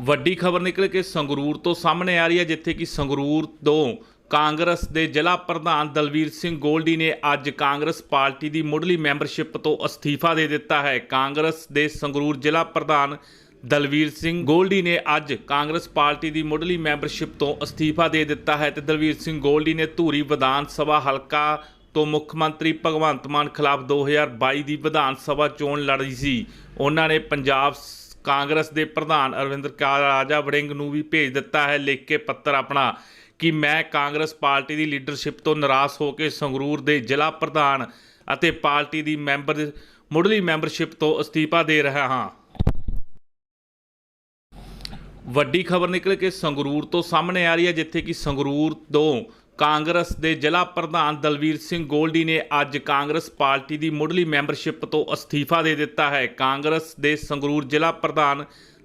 ਵੱਡੀ ਖਬਰ ਨਿਕਲ ਕੇ ਸੰਗਰੂਰ ਤੋਂ ਸਾਹਮਣੇ ਆ ਰਹੀ ਹੈ, ਜਿੱਥੇ ਕਿ ਸੰਗਰੂਰ ਤੋਂ ਕਾਂਗਰਸ ਦੇ ਜ਼ਿਲ੍ਹਾ ਪ੍ਰਧਾਨ ਦਲਵੀਰ ਸਿੰਘ ਗੋਲਡੀ ਨੇ ਅੱਜ ਕਾਂਗਰਸ ਪਾਰਟੀ ਦੀ ਮੁੱਢਲੀ ਮੈਂਬਰਸ਼ਿਪ ਤੋਂ ਅਸਤੀਫਾ ਦੇ ਦਿੱਤਾ ਹੈ। ਕਾਂਗਰਸ ਦੇ ਸੰਗਰੂਰ ਜ਼ਿਲ੍ਹਾ ਪ੍ਰਧਾਨ ਦਲਵੀਰ ਸਿੰਘ ਗੋਲਡੀ ਨੇ ਅੱਜ ਕਾਂਗਰਸ ਪਾਰਟੀ ਦੀ ਮੁੱਢਲੀ ਮੈਂਬਰਸ਼ਿਪ ਤੋਂ ਅਸਤੀਫਾ ਦੇ ਦਿੱਤਾ ਹੈ ਤੇ ਦਲਵੀਰ ਸਿੰਘ ਗੋਲਡੀ ਨੇ ਧੂਰੀ ਵਿਧਾਨ ਸਭਾ ਹਲਕਾ ਤੋਂ ਮੁੱਖ ਮੰਤਰੀ ਭਗਵੰਤ ਮਾਨ ਖਿਲਾਫ 2022 ਦੀ ਵਿਧਾਨ ਸਭਾ ਚੋਣ ਲੜੀ ਸੀ। ਉਹਨਾਂ ਨੇ ਪੰਜਾਬ ਕਾਂਗਰਸ ਦੇ ਪ੍ਰਧਾਨ ਅਰਵਿੰਦਰ ਕਾ ਰਾਜਾ ਵੜਿੰਗ ਨੂੰ ਵੀ ਭੇਜ ਦਿੱਤਾ ਹੈ ਲਿਖ ਕੇ ਪੱਤਰ ਆਪਣਾ ਕਿ ਮੈਂ ਕਾਂਗਰਸ ਪਾਰਟੀ ਦੀ ਲੀਡਰਸ਼ਿਪ ਤੋਂ ਨਿਰਾਸ਼ ਹੋ ਕੇ ਸੰਗਰੂਰ ਦੇ ਜ਼ਿਲ੍ਹਾ ਪ੍ਰਧਾਨ ਅਤੇ ਪਾਰਟੀ ਦੀ ਮੈਂਬਰ ਮੁੱਢਲੀ ਮੈਂਬਰਸ਼ਿਪ ਤੋਂ ਅਸਤੀਫਾ ਦੇ ਰਿਹਾ ਹਾਂ। ਵੱਡੀ ਖਬਰ ਨਿਕਲ ਕੇ ਸੰਗਰੂਰ ਤੋਂ ਸਾਹਮਣੇ ਆ ਰਹੀ ਹੈ, ਜਿੱਥੇ ਕਿ ਸੰਗਰੂਰ ਤੋਂ ਕਾਂਗਰਸ ਦੇ ਜ਼ਿਲ੍ਹਾ ਪ੍ਰਧਾਨ ਦਲਵੀਰ ਸਿੰਘ ਗੋਲਡੀ ਨੇ ਅੱਜ ਕਾਂਗਰਸ ਪਾਰਟੀ ਦੀ ਮੁੱਢਲੀ ਮੈਂਬਰਸ਼ਿਪ ਤੋਂ ਅਸਤੀਫਾ ਦੇ ਦਿੱਤਾ ਹੈ। ਕਾਂਗਰਸ ਦੇ ਸੰਗਰੂਰ ਜ਼ਿਲ੍ਹਾ ਪ੍ਰਧਾਨ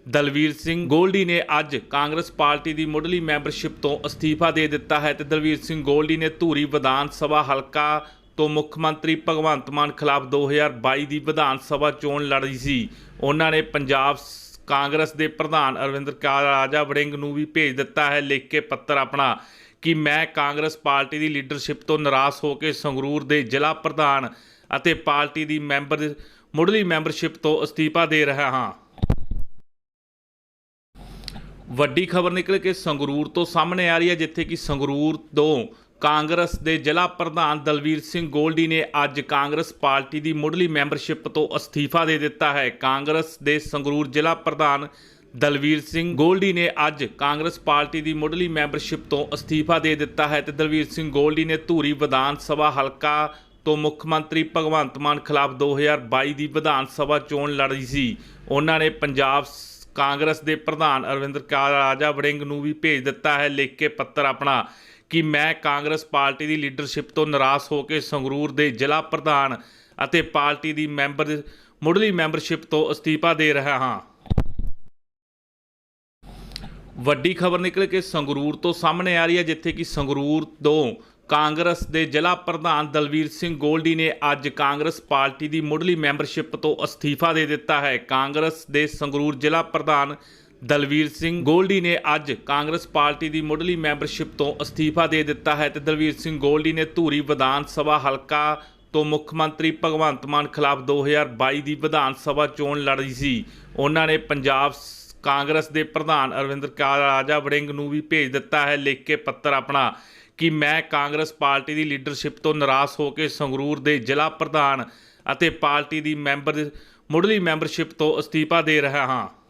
ਦਲਵੀਰ ਸਿੰਘ ਗੋਲਡੀ ਨੇ ਅੱਜ ਕਾਂਗਰਸ ਪਾਰਟੀ ਦੀ ਮੁੱਢਲੀ ਮੈਂਬਰਸ਼ਿਪ ਤੋਂ ਅਸਤੀਫਾ ਦੇ ਦਿੱਤਾ ਹੈ ਤੇ ਦਲਵੀਰ ਸਿੰਘ ਗੋਲਡੀ ਨੇ ਧੂਰੀ ਵਿਧਾਨ ਸਭਾ ਹਲਕਾ ਤੋਂ ਮੁੱਖ ਮੰਤਰੀ ਭਗਵੰਤ ਮਾਨ ਖਿਲਾਫ 2022 ਦੀ ਵਿਧਾਨ ਸਭਾ ਚੋਣ ਲੜੀ ਸੀ। ਉਹਨਾਂ ਨੇ ਪੰਜਾਬ ਸ- ਕਾਂਗਰਸ ਦੇ ਪ੍ਰਧਾਨ ਅਰਵਿੰਦਰ ਕਾ, ਰਾਜਾ ਵੜਿੰਗ ਨੂੰ ਵੀ ਭੇਜ ਦਿੱਤਾ ਹੈ। ਲਿਖ ਕੇ ਪੱਤਰ ਆਪਣਾ ਕਿ ਮੈਂ ਕਾਂਗਰਸ ਪਾਰਟੀ ਦੀ ਲੀਡਰਸ਼ਿਪ ਤੋਂ ਨਿਰਾਸ਼ ਹੋ ਕੇ ਸੰਗਰੂਰ ਦੇ ਜ਼ਿਲ੍ਹਾ ਪ੍ਰਧਾਨ ਅਤੇ ਪਾਰਟੀ ਦੀ ਮੈਂਬਰ, ਮੁੱਢਲੀ ਮੈਂਬਰਸ਼ਿਪ ਤੋਂ ਅਸਤੀਫਾ ਦੇ ਰਿਹਾ ਹਾਂ। ਵੱਡੀ ਖਬਰ ਨਿਕਲ ਕੇ ਸੰਗਰੂਰ ਤੋਂ ਸਾਹਮਣੇ ਆ ਰਹੀ ਹੈ, ਜਿੱਥੇ ਕਿ ਸੰਗਰੂਰ ਤੋਂ ਕਾਂਗਰਸ ਦੇ ਜ਼ਿਲ੍ਹਾ ਪ੍ਰਧਾਨ ਦਲਵੀਰ ਸਿੰਘ ਗੋਲਡੀ ਨੇ ਅੱਜ ਕਾਂਗਰਸ ਪਾਰਟੀ ਦੀ ਮੁੱਢਲੀ ਮੈਂਬਰਸ਼ਿਪ ਤੋਂ ਅਸਤੀਫਾ ਦੇ ਦਿੱਤਾ ਹੈ। ਕਾਂਗਰਸ ਦੇ ਸੰਗਰੂਰ ਜ਼ਿਲ੍ਹਾ ਪ੍ਰਧਾਨ ਦਲਵੀਰ ਸਿੰਘ ਗੋਲਡੀ ਨੇ ਅੱਜ ਕਾਂਗਰਸ ਪਾਰਟੀ ਦੀ ਮੁੱਢਲੀ ਮੈਂਬਰਸ਼ਿਪ ਤੋਂ ਅਸਤੀਫਾ ਦੇ ਦਿੱਤਾ ਹੈ ਤੇ ਦਲਵੀਰ ਸਿੰਘ ਗੋਲਡੀ ਨੇ ਧੂਰੀ ਵਿਧਾਨ ਸਭਾ ਹਲਕਾ ਤੋਂ ਮੁੱਖ ਮੰਤਰੀ ਭਗਵੰਤ ਮਾਨ ਖਿਲਾਫ 2022 ਦੀ ਵਿਧਾਨ ਸਭਾ ਚੋਣ ਲੜੀ ਸੀ। ਉਹਨਾਂ ਨੇ ਪੰਜਾਬ ਸ- ਕਾਂਗਰਸ ਦੇ ਪ੍ਰਧਾਨ ਅਰਵਿੰਦਰ ਕਾ, ਰਾਜਾ ਵੜਿੰਗ ਨੂੰ ਵੀ ਭੇਜ ਦਿੱਤਾ ਹੈ, ਲਿਖ ਕੇ ਪੱਤਰ ਆਪਣਾ, ਕਿ ਮੈਂ ਕਾਂਗਰਸ ਪਾਰਟੀ ਦੀ ਲੀਡਰਸ਼ਿਪ ਤੋਂ ਨਿਰਾਸ਼ ਹੋ ਕੇ ਸੰਗਰੂਰ ਦੇ ਜ਼ਿਲ੍ਹਾ ਪ੍ਰਧਾਨ ਅਤੇ ਪਾਰਟੀ ਦੀ ਮੈਂਬਰ, ਮੁੱਢਲੀ ਮੈਂਬਰਸ਼ਿਪ ਤੋਂ ਅਸਤੀਫਾ ਦੇ ਰਿਹਾ ਹਾਂ। ਵੱਡੀ ਖਬਰ ਨਿਕਲ ਕੇ ਸੰਗਰੂਰ ਤੋਂ ਸਾਹਮਣੇ ਆ ਰਹੀ ਹੈ, ਜਿੱਥੇ ਕਿ ਸੰਗਰੂਰ ਤੋਂ ਕਾਂਗਰਸ ਦੇ ਜ਼ਿਲ੍ਹਾ ਪ੍ਰਧਾਨ ਦਲਵੀਰ ਸਿੰਘ ਗੋਲਡੀ ਨੇ ਅੱਜ ਕਾਂਗਰਸ ਪਾਰਟੀ ਦੀ ਮੁੱਢਲੀ ਮੈਂਬਰਸ਼ਿਪ ਤੋਂ ਅਸਤੀਫਾ ਦੇ ਦਿੱਤਾ ਹੈ। ਕਾਂਗਰਸ ਦੇ ਸੰਗਰੂਰ ਜ਼ਿਲ੍ਹਾ ਪ੍ਰਧਾਨ ਦਲਵੀਰ ਸਿੰਘ ਗੋਲਡੀ ਨੇ ਅੱਜ ਕਾਂਗਰਸ ਪਾਰਟੀ ਦੀ ਮੁੱਢਲੀ ਮੈਂਬਰਸ਼ਿਪ ਤੋਂ ਅਸਤੀਫਾ ਦੇ ਦਿੱਤਾ ਹੈ ਤੇ ਦਲਵੀਰ ਸਿੰਘ ਗੋਲਡੀ ਨੇ ਧੂਰੀ ਵਿਧਾਨ ਸਭਾ ਹਲਕਾ ਤੋਂ ਮੁੱਖ ਮੰਤਰੀ ਭਗਵੰਤ ਮਾਨ ਖਿਲਾਫ 2022 ਦੀ ਵਿਧਾਨ ਸਭਾ ਚੋਣ ਲੜੀ ਸੀ। ਉਹਨਾਂ ਨੇ ਪੰਜਾਬ ਕਾਂਗਰਸ ਦੇ ਪ੍ਰਧਾਨ ਅਰਵਿੰਦਰ ਕਾ ਰਾਜਾ ਵੜਿੰਗ ਨੂੰ ਵੀ ਭੇਜ ਦਿੱਤਾ ਹੈ ਲਿਖ ਕੇ ਪੱਤਰ ਆਪਣਾ ਕਿ ਮੈਂ ਕਾਂਗਰਸ ਪਾਰਟੀ ਦੀ ਲੀਡਰਸ਼ਿਪ ਤੋਂ ਨਿਰਾਸ਼ ਹੋ ਕੇ ਸੰਗਰੂਰ ਦੇ ਜ਼ਿਲ੍ਹਾ ਪ੍ਰਧਾਨ ਅਤੇ ਪਾਰਟੀ ਦੀ ਮੈਂਬਰ ਮੁੱਢਲੀ ਮੈਂਬਰਸ਼ਿਪ ਤੋਂ ਅਸਤੀਫਾ ਦੇ ਰਿਹਾ ਹਾਂ।